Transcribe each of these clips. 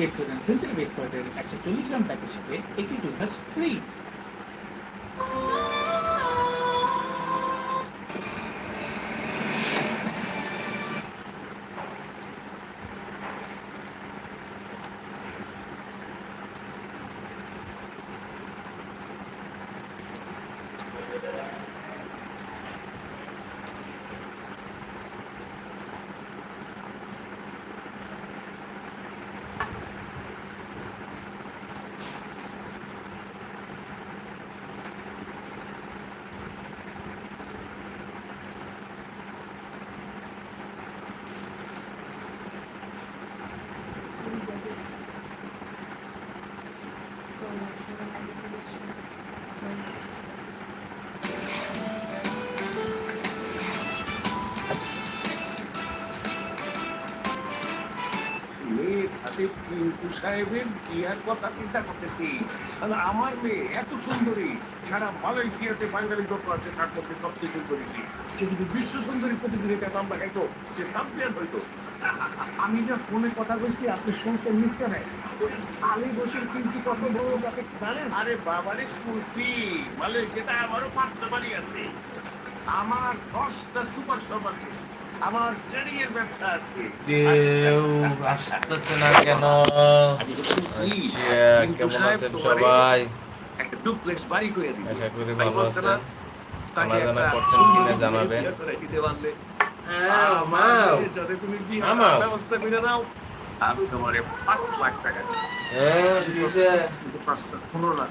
Pepsodent sensitive এক্সপার্টের একশো চল্লিশ গ্রাম প্যাকের সাথে একটি টুথব্রাশ ফ্রি সাহেবের বিয়ার কথা চিন্তা করতেছি? আর আমার মেয়ে এত সুন্দরী। ছাড়া মালয়েশিয়াতে বাঙালি যত আছে, তার মধ্যে সবচেয়ে সুন্দরী সে। যদি বিশ্ব সুন্দরী প্রতিযোগিতায় নাম লাগাইতো সে চ্যাম্পিয়ন হইতো। আমি যা ফোনে কথা বলছি, আপনি শুনছেন মিস কেন আলী বসে কিন্তু কত বড় তাকে জানেন? আরে বাবারে, শুনছি। মালয়েশিয়াতে আমারও পাঁচটা বাড়ি আছে। আমার দশটা সুপার শপ আছে। আমার ট্রেডিং এর ব্যবসা আছে। কেউ আসতেছে না কেন? আচ্ছা, পিন্টু কেমন সাহেব আছেন সবাই? একটা ডুপ্লেক্স বাড়ি করে দিবে। আশা করি ভালো আছেন। তাকে করছেন কিনা করে জানাবেন। দিতে পারলে। হ্যাঁ, মাও। তুমি বিয়ে মামা। ব্যবস্থা করে দাও আমি তোমার পাঁচ লাখ টাকা পনেরো লাখ।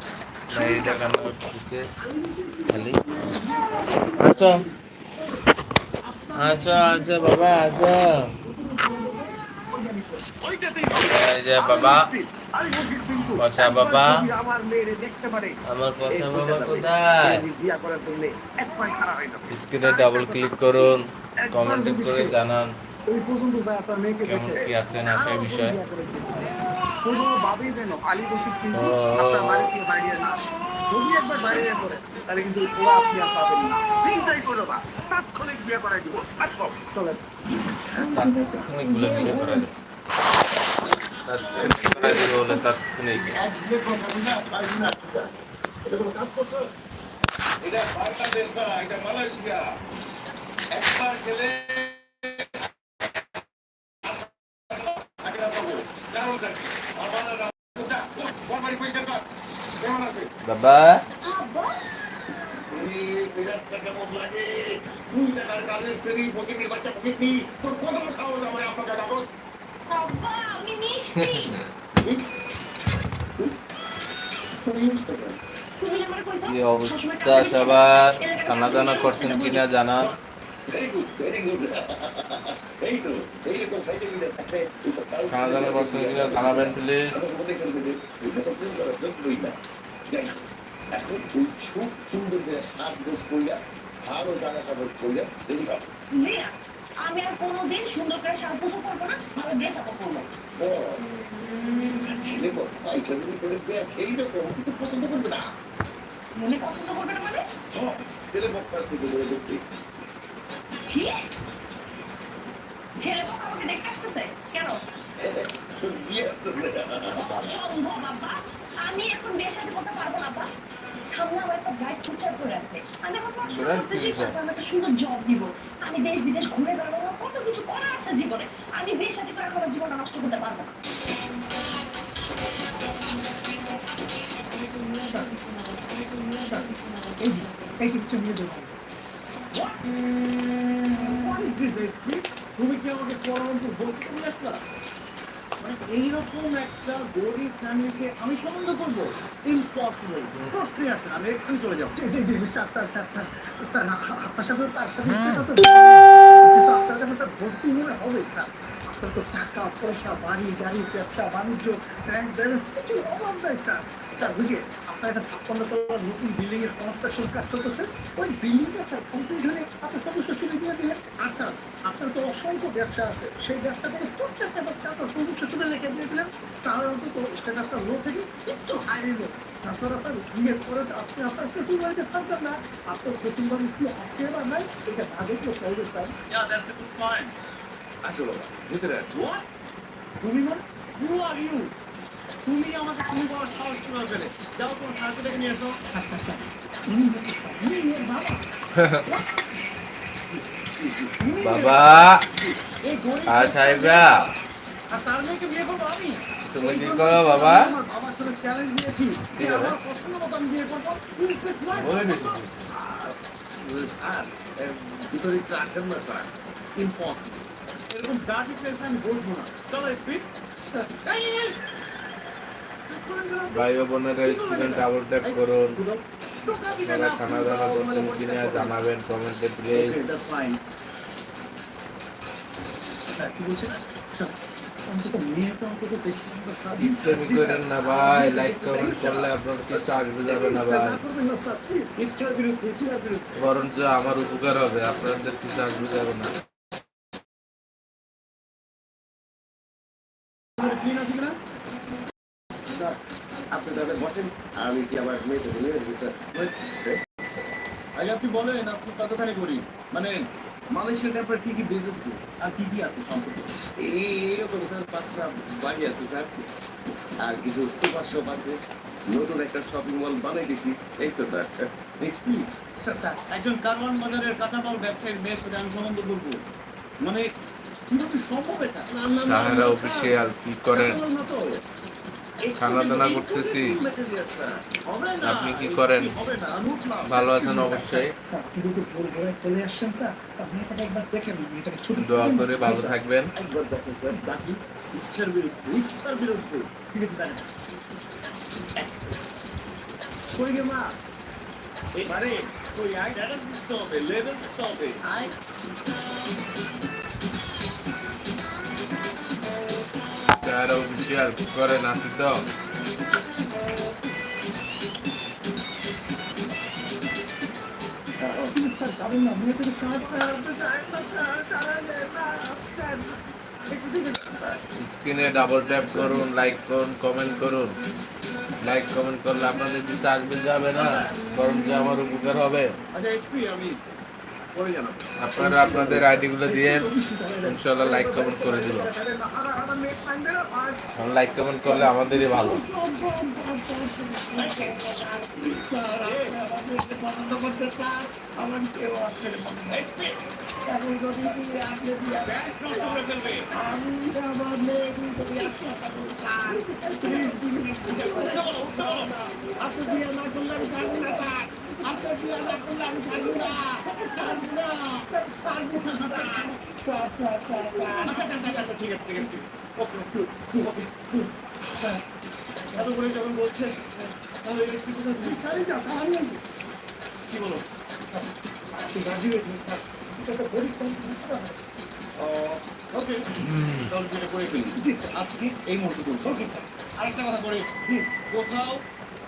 আচ্ছা। আচ্ছা আচ্ছা বাবা আচ্ছা বাবা পচা বাবা। আমার পচা বাবা কোথায়? স্ক্রিনে ডাবল ক্লিক করুন কমেন্ট করে জানান কেমন কি আছে না সেই বিষয়ে কোনো ভাবেই যেন আলী বসির কিন্তু আপনার বাড়ি থেকে বাইরে না যদি একবার বাইরে করে তাহলে কিন্তু পোড়া আপনি আর পাবেন না চিন্তাই করো না, তাৎক্ষণিক বিয়ে করাই দিব। আসো। চলেন তাৎক্ষণিক বিয়ে করা তাৎক্ষণিক করা যাবে বলে তাৎক্ষণিক এটা বাংলাদেশ না, এটা মালয়েশিয়া। একবার গেলে কারণ কি অবস্থা সবার? খানা দানা করছেন কিনা জানান। খানা দানা করছেন কিনা জানাবেন প্লিজ এখন তুই খুব সুন্দর করে ভালো জামা কাপড়। জি আমি আর কোনোদিন সুন্দর করে সাজগোজ করব না ভালো ড্রেস আপ করব ও, ছেলে বল, পয়সা যদি করে দেয়, এইরকম কিন্তু পছন্দ করবে না। মনে পছন্দ করবে না মানে? হ, ছেলে বক্কাস থেকে ধরে দেখতে। কি? ছেলে পক্ষ আমাকে দেখতে আসতেছে? কেন? বাবা আমি এখন বিয়ের সাথে করতে পারব না বাবা সামনে আমার একটা ব্রাইট ফিউচার করে আছে আমি এখন পড়াশোনা করতেছি তারপর আমি একটা সুন্দর জব দিব আমি দেশ বিদেশ ঘুরে বেড়াবো কত কিছু করার আছে জীবনে। আমি বিয়ের সাথে করে আমার জীবনটা নষ্ট করতে পারব না? তুমি কি আমাকে পরবর্তী বলতে তুমি একটা মানে এইরকম একটা গরিব ফ্যামিলিকে আমি সম্বন্ধ করব? ইম্পসিবল প্রশ্নই আসে আমি এক্ষুনি চলে যাব। Sir sir sir sir sir আপনার সাথে তার সাথে কিন্তু আপনার কাছে তার বস্তি মনে হবে স্যার। আপনার তো টাকা পয়সা বাড়ি গাড়ি ব্যবসা বাণিজ্য ব্যাংক ব্যালেন্স কিছু অভাব নাই স্যার। স্যার বুঝিয়ে আপনার একটা ছাপ্পান্ন তলার নতুন বিল্ডিং এর কনস্ট্রাকশন কাজ চলতেছে। ওই বিল্ডিংটা স্যার কমপ্লিট হলে আপনার সদস্য দিয়ে দিলেন আর স্যার আপনার তো অসংখ্য ব্যবসা আছে। সেই ব্যবসা থেকে ছোট্ট একটা ব্যবসা আপনার প্রভু শ্বশুরে লেখে দিয়ে দিলেন তার অন্তত স্ট্যাটাসটা লো থেকে একটু হাই নিল আপনারা স্যার পরে তো আপনি আপনার প্রতি বাড়িতে থাকবেন না। আপনার প্রতি বাড়ি কি আছে বা নাই এটা আগে তো চলবে স্যার point. ভিতরে তুমি মানে হু আর ইউ তুমি আমাকে তুমি বলার সাহস কীভাবে পেলে? যাও তোমার সার্কেটাকে নিয়ে এসো স্যার স্যার স্যার উনি হচ্ছে স্যার উনি মেয়ের বাবা আর সাহেবরা তুমি কি করো বাবা? দিয়েছি। বলে? এর ভিতরে আসেন না স্যার। ইম্পসিবল এরকম আমি বসবো না। চলো স্পিড। ভাই ও বোনেরা স্ক্রিন ডাবল ট্যাপ করুন। না, খানা দানা করছেন কিনা জানাবেন কমেন্টে প্লিজ করেন না ভাই লাইক কমেন্ট করলে আপনার না ভাই। বরঞ্চ আমার উপকার হবে আপনাদের কিছু আসবে যাবে না তোমার clean আছে কিনা? স্যার আপনি তাহলে বসেন আমি কি আবার মেয়েটা নিয়ে আগে আপনি বলেন আপনি কতখানি করি মানে মালয়েশিয়ার ব্যাপারে কি কি বিজনেস আর কি কি আছে সম্পত্তি এই এইরকম স্যার পাঁচটা বাড়ি আছে স্যার। আর কিছু সুপার শপ আছে। নতুন একটা শপিং মল বানাই দিছি। এই তো স্যার। এক্সপি স্যার স্যার একজন কারওয়ান বাজারের কাঁচামাল ব্যবসায়ীর মেয়ের সাথে আমি সম্বন্ধ করব। মানে কীভাবে সম্ভব এটা? সাহারা অফিসিয়াল কি করেন। খানা দানা করতেছি। আপনি কি করেন? ভালো আছেন অবশ্যই। দোয়া করে ভালো থাকবেন। সাহারা অফিসিয়াল করেন আছি তো স্ক্রিনে ডাবল ট্যাপ করুন লাইক করুন কমেন্ট করুন। লাইক কমেন্ট করলে আপনাদের কিছু আসবে, যাবে না। বরঞ্চ আমার উপকার হবে। আচ্ছা আপনারা আপনাদের আইডিগুলো দিয়ে ইনশাল্লাহ লাইক কমেন্ট করে দিব লাইক কমেন্ট করলে আমাদেরই ভালো। আমার এত করে যখন বলছে কি বলো আজকে এই মুহূর্তে আরেকটা কথা বলে। কোথাও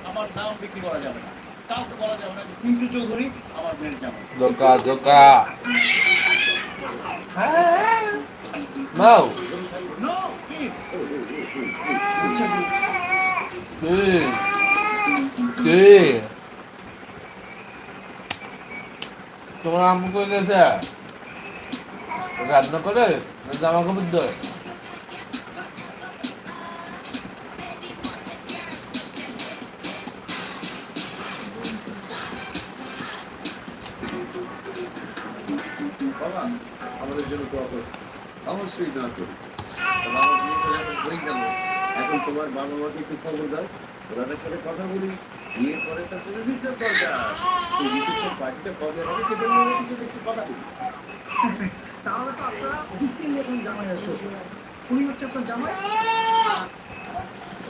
আমার নাম বিক্রি করা যাবে না। কাউকে বলা যাবে না পিন্টু চৌধুরী আমার মেয়ের যাবে জোকা জোকা। নাও নো প্লিজ কে? কে? তোমার আম্মু কই গেছে? রান্না করে? জামা কাপড় দেয় করো অবশ্যই দোয়া করি বাবা এখন হয়ে গেল এখন তোমার বাবা মাকে একটু খবর দাও। ওনাদের সাথে কথা বলি। বিয়ের পরে তার রিসিপ্টের দরকার। সেই রিসিপ্টের পার্টিটা কবে হবে সেটা নিয়ে সাথে একটু কথা বলি। তাহলে তো আপনারা অফিসিয়ালি এখন জামাই আর শ্বশুর। উনি হচ্ছে আপনার জামাই।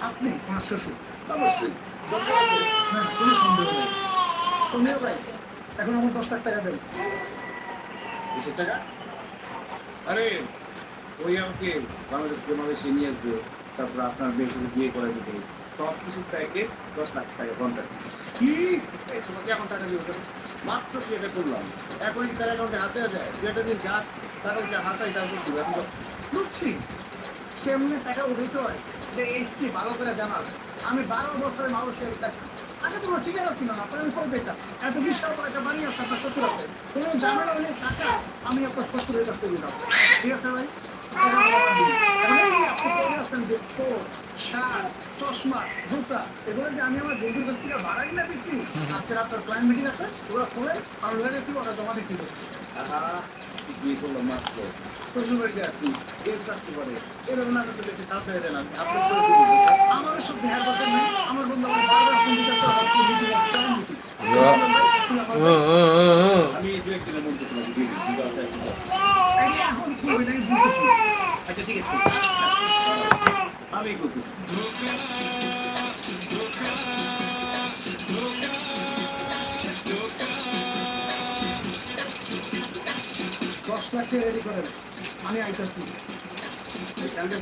আপনি আমার শ্বশুর। অবশ্যই। হ্যাঁ কোনো সন্দেহ নেই। এখন আমার দশ লাখ টাকা দেন। বিশের টাকা? আরে, ওই আমাকে বাংলাদেশ নিয়ে আসবে, তারপর আপনার মেয়ের সাথে বিয়ে করে দিতে সব কিছু প্যাকেজ দশ লাখ টাকা কন্ট্রাক্ট কি? তোমাকে এখন টাকা দিয়ে মাত্র সেটা করলাম। এখন কি তার অ্যাকাউন্টে হাতে যায় দিয়ে যা টাকা যে হাতাই তারপর দিবে এখন লুচ্ছি। কেমনে টাকা উঠাইতে হয়? যে এইচপি ভালো করে জানাস। আমি বারো বছরের মানুষের আগে তোমার ঠিকানা ছিল না আমি ফোন দিতাম এত বিশাল বড় একটা বাড়ি আছে, আপনার শ্বশুর আছে। কোনো ঝামেলা হলে টাকা আমি আপনার শ্বশুরের কাছ থেকে দিলাম ঠিক আছে ভাই? চশমা জুতা। এগুলো যে আমি আমার বন্ধুর কাছ থেকে ভাড়াই না দিচ্ছি। আজকে ক্লায়েন্ট মিটিং আছে ওরা ফোনে আমার লোকের একটু ওরা জমা দিতে হচ্ছে মাত্র। শ্বশুর বাড়িতে আছি গেস্ট আসতে পারে এরকম না তাড়াতাড়ি দেন আমি। আমার সব কথা নেই। আমার বন্ধু আমার বারবার ফোন দিতে আমি এই দু একদিনের মধ্যে তোমাকে দিয়ে দিচ্ছি দশ তারিখ এখন খুবই নাই আচ্ছা ঠিক আছে। আমি দশ লাখ রেডি করেন আমি আইতেছি। এই স্যান্ডেল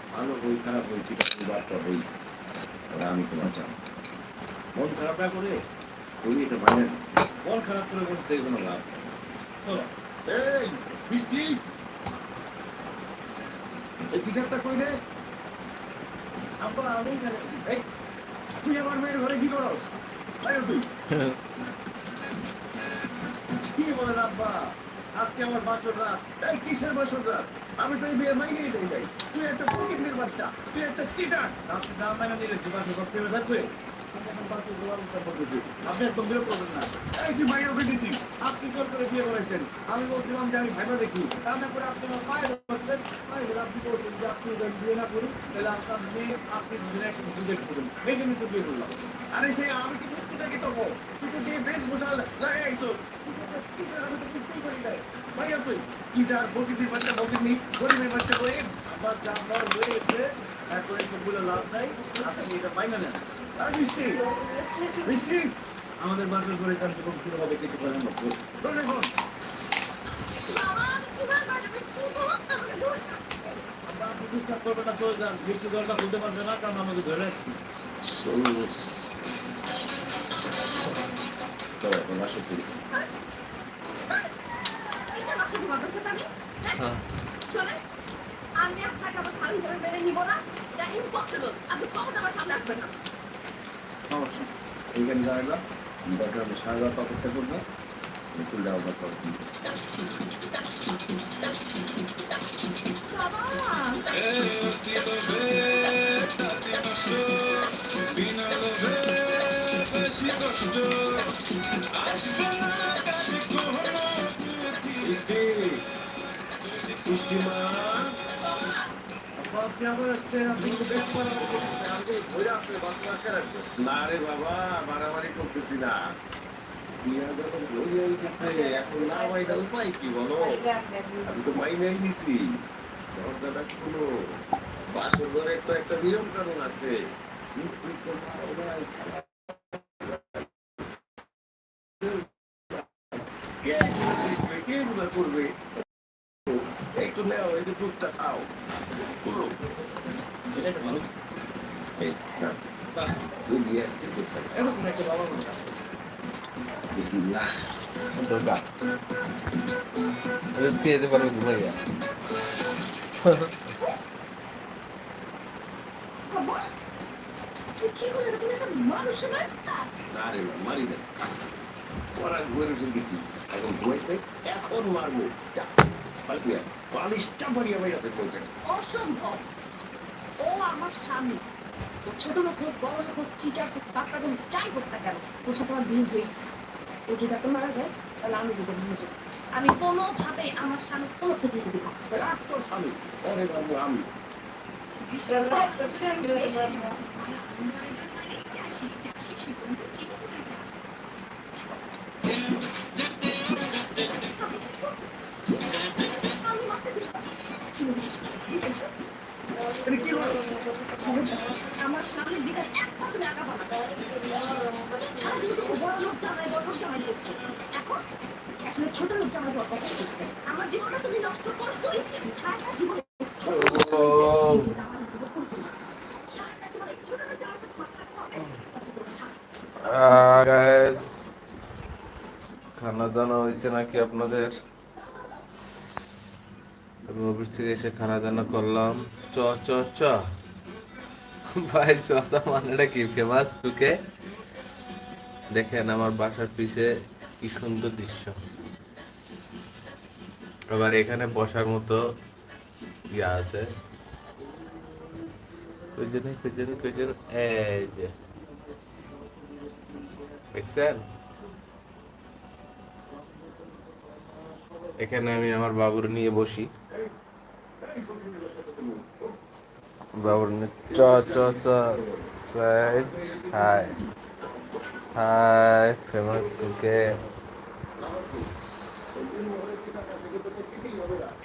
ভালো হই খারাপ হই ঠিক আছে বার্তা হই ওরা আমি তোমার চান মন খারাপ না করে? তুমি এটা মানে মন খারাপ করে বসে দেখবে কোনো লাভ এই কই রে? আব্বা আমি এই তুই আমার মেয়ের ঘরে কি করস? তুই কি বলেন আব্বা? আজকে আমার বাসর রাত। এই কিসের বাসর রাত? আমি তো এই বিয়ে মাইনেই দেই নাই। তুই একটা ফকিরের বাচ্চা তুই একটা চিটার আপনি দাম মাইনে দিলে তুই বাসর করতে হবে থাকবে? আপনি একদম বিরক্ত করবেন না। তুই মাইনে আরে সেই আমি কি তুই বেশ বোঝা কি যার বাচ্চা বাচ্চা করে আবার যা বড় গেছে এখন লাভ নাই আপনি এটা পাই না না মিষ্টি মিষ্টি আমাদের বাসর করে কার্যক্রম শুরু হবে কিছু করে চলে যান মিষ্টি দরকার বলতে পারবে না কারণ আমাকে ধরে আসছি তো এখন আসো করি এইসব আসলে মাদ্রাসা আমি হ্যাঁ। আমি আপনাকে আমার স্বামী হিসেবে মেনে নিব না এটা ইম্পসিবল আপনি কখন আমার সামনে আসবেন না সমস্যা এইখানে দাঁড়ালাম দরকার আমি সারা রাত অপেক্ষা করব চলে যাওয়ার দরকার বাবা মিষ্টি মিষ্টি মা আপনি না রে বাবা মারামারি করতেছি না। এখন না মাইনা উপায় কি বলো? আমি তো মাইনাই নিছি। দরজাটা খুলো। বাসর ঘরের তো একটা নিয়ম কানুন আছে। করবে? না ওরা ঘুরে উঠে এখন মারবো যা, পারিস না। বালিশটা মারিয়া বাইরাতে অসম্ভব ও আমার স্বামী ছোট লোক হোক বড় লোক হোক কি যার হোক না কেন ওর সাথে আমার বিয়ে হয়ে গেছে ও যদি মারা যায় তাহলে আমি দুটো আমি কোনোভাবে আমার স্বামী কোনো ক্ষতি যদি আমার স্বামী বড় লোক জানাই বড় লোক জানাই সারাটা জীবন খানা দানা হয়েছে নাকি আপনাদের? আমি অফিস থেকে এসে খানা দানা করলাম। চ চ চ। ভাই চসা মানেটা কি? ফেমাস টুকে দেখেন আমার বাসার পিছে কি সুন্দর দৃশ্য। আবার এখানে বসার মতো ইয়া আছে। এখানে আমি আমার বাবুর নিয়ে বসি। বাবুর চ চ চ হাই। হাই ফেমাস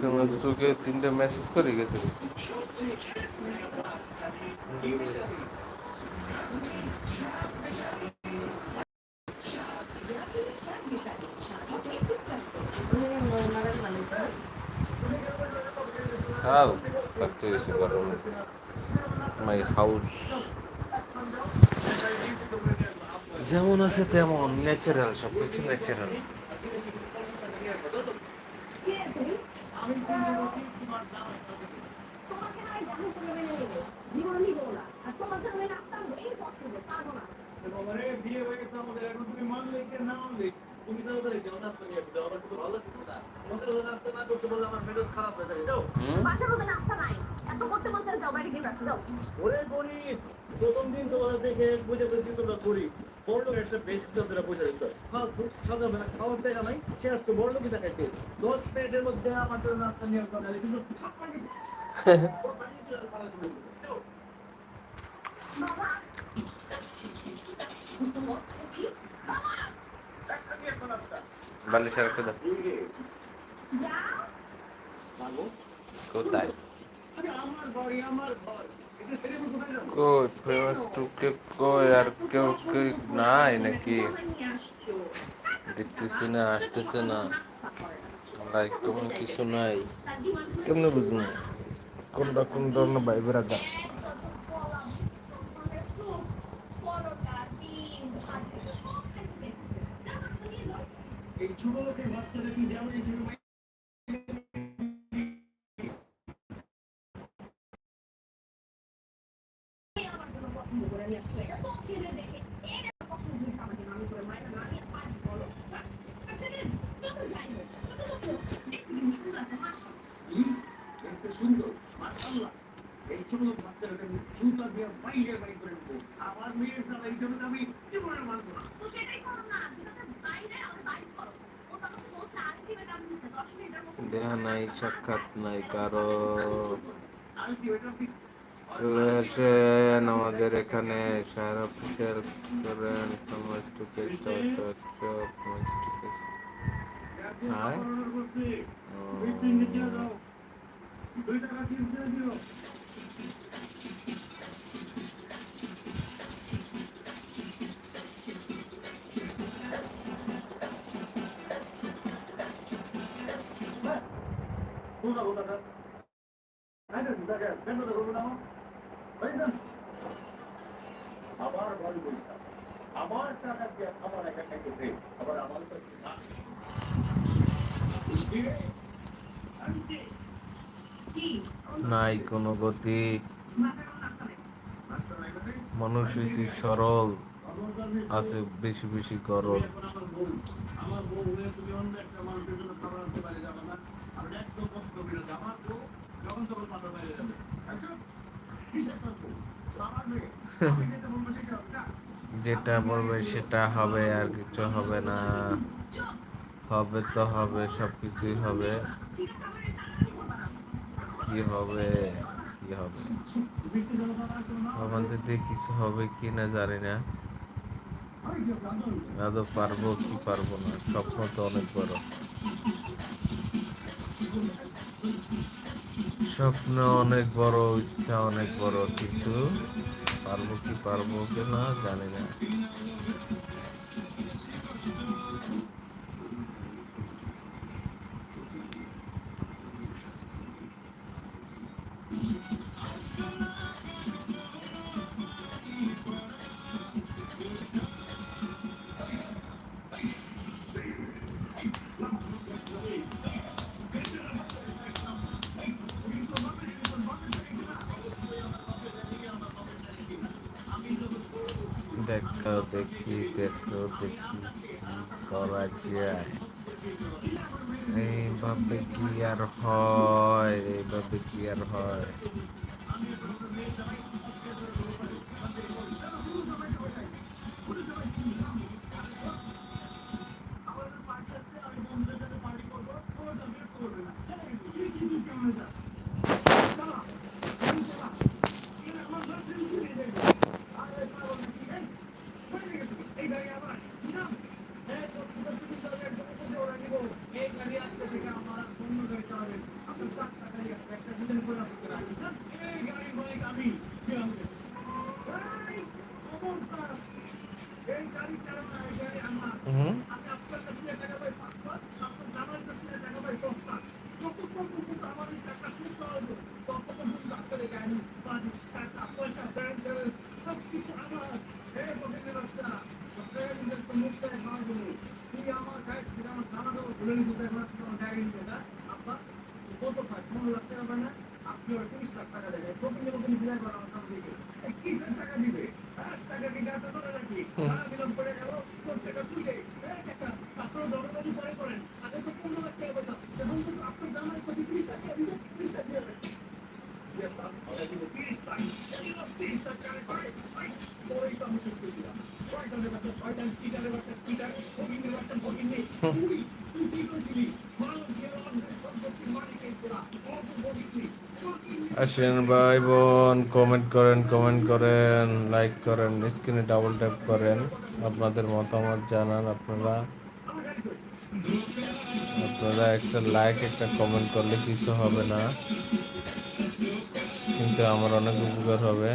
ফেমাস টুকে তিনটে মেসেজ করে গেছে খাও করতে গেছে গরম মাই হাউস যেমন আছে তেমন ন্যাচারাল সব কিছু ন্যাচারাল প্রথম দিন তোমাদের দেখে বুঝে পেরেছি তোমরা গরিব। বড়লোক একটা বেশ তোমরা বুঝে গেছো। ফালতু, সকালবেলা খাওয়ার জায়গা নাই, সে আজকে বড়লোকই দেখাইছে। দশ মিনিটের মধ্যে আমার জন্য নিয়ে কিন্তু কোথায় আমার বাড়ি, আমার ঘর। কই, ফেমাস টুকে কই, আর কেউ কেউ নাই নাকি? দেখতেছি না, আসতেছে না। লাইক কেমন কিছু নাই। কেমনে বুঝব? কোনটা কোন ধরনের ভাইবের আগে দেখা নাই সাক্ষাৎ নাই কারও চলে আসেন আমাদের এখানে। সারা অফিসিয়াল করেন হাই আবার বল পয়সা আমার টাকা দিয়ে আমার একা খাইতেছে আবার আমার কাছে কি নাই কোনো গতি। মানুষ সরল। আছে বেশি বেশি গরল আমার বউ তুমি অন্য একটা মানুষের জন্য খাবার আনতে পারে যাবে না। আর একদম কষ্ট করে আমার বউ যখন তখন মাথা বাইরে যাবে। যেটা বলবে সেটা হবে আর কিছু হবে না। হবে তো হবে সব কিছুই হবে। কি হবে? কি হবে? আমাদের দিয়ে কিছু হবে কি না জানি না। আদৌ পারব কি পারব না স্বপ্ন তো অনেক বড়। স্বপ্ন অনেক বড়, ইচ্ছা অনেক বড়, কিন্তু পারব কি পারব কি না জানি না। দেখো দেখি কি করা যায়? এইভাবে কি আর হয়? এইভাবে কি আর হয়? আসেন ভাই বোন কমেন্ট করেন কমেন্ট করেন লাইক করেন স্ক্রিনে ডাবল ট্যাপ করেন। আপনাদের মতামত জানান আপনারা। আপনারা একটা লাইক একটা কমেন্ট করলে কিছু হবে না। কিন্তু আমার অনেক উপকার হবে।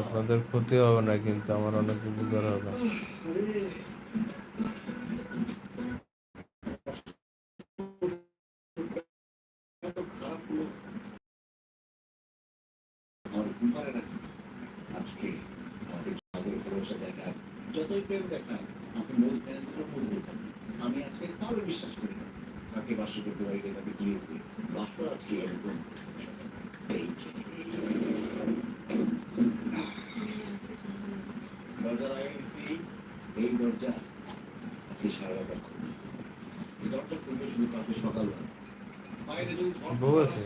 আপনাদের ক্ষতি হবে না, কিন্তু আমার অনেক উপকার হবে। আজকে যতই আমি আজকে বিশ্বাস করি না তাকে বাসা করতে বাড়িতে তাকে আজকে এরকম এই যে। দরজা লাগাইছি এই দরজা আজকে সারা রাত খুলবে এই দরজা খুলবে শুধু কালকে সকালবেলা। বাইরে যদি বউ আছে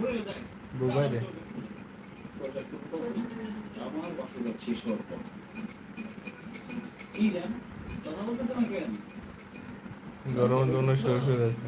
মরে যায়। বউ বাইরে? আমার বাসা শেষ হওয়ার কি জান? কথা বলতেছে না কেন? গরমের জন্য শ্বশুর আছে।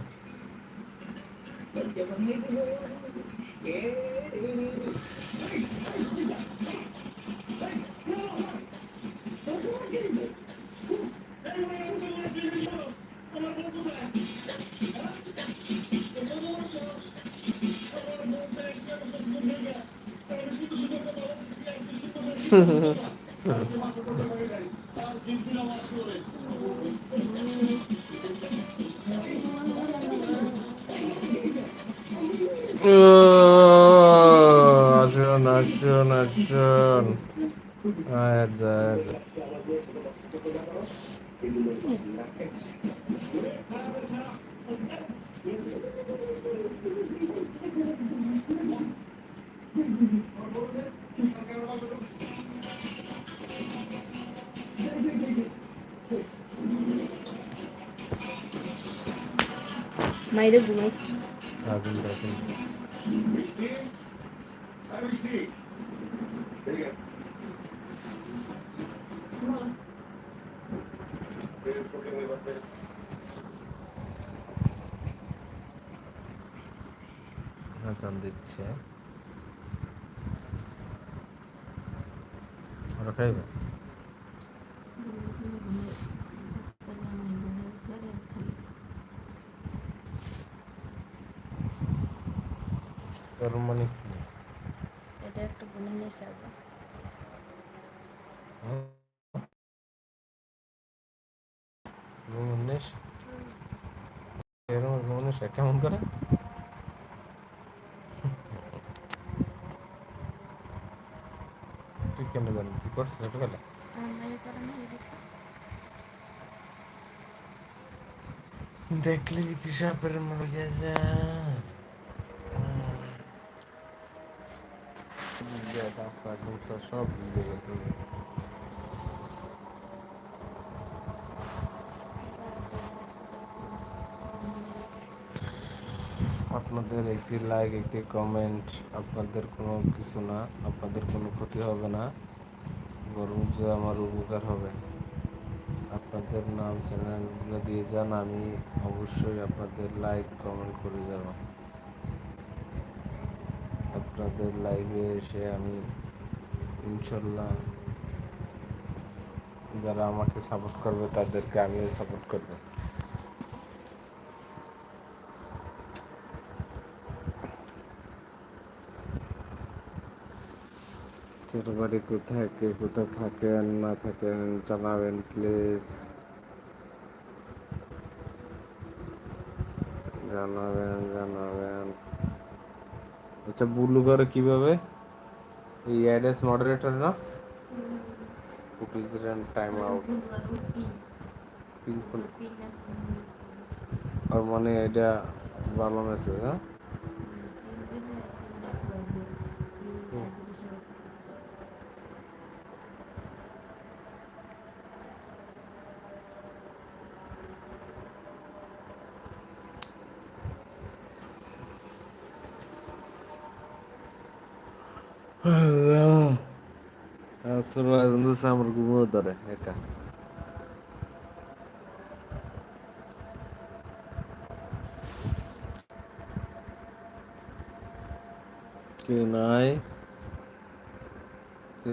আসুন আসুন আসুন আয় যা মাইরে ঘুমাইছি থাকুন থাকুন বৃষ্টি আর এই ফকির বাচ্চা। আজান দিচ্ছে। ওরা খাইবে ওর মানে কি এটা একটা বোনের নেশা গো। উনিশ এরকম উনিশ কেমন করে তুই কেন জানি তুই করছিস ছোটবেলা দেখলি কি সাপের মরে গেছে সব গেল আপনাদের একটি লাইক একটি কমেন্ট আপনাদের কোনো কিছু না, আপনাদের কোনো ক্ষতি হবে না। বরং যে আমার উপকার হবে। আপনাদের নাম চ্যানেলগুলো দিয়ে যান, আমি অবশ্যই আপনাদের লাইক, কমেন্ট করে যাব। আপনাদের লাইভে এসে আমি ইনশাল্লাহ যারা আমাকে সাপোর্ট করবে, তাদেরকে আমিও সাপোর্ট করব। কের বাড়ি কোথায় কে কোথায় থাকেন না থাকেন জানাবেন প্লিজ জানাবেন জানাবেন। আচ্ছা বুলু করে কীভাবে? এই অ্যাড্রেস মডারেটর না? কুকিজ টাইম আউট আর মানে এটা ভালো মেসেজ হ্যাঁ? আসলে আমার ঘুমো ধরে একা কে নাই কে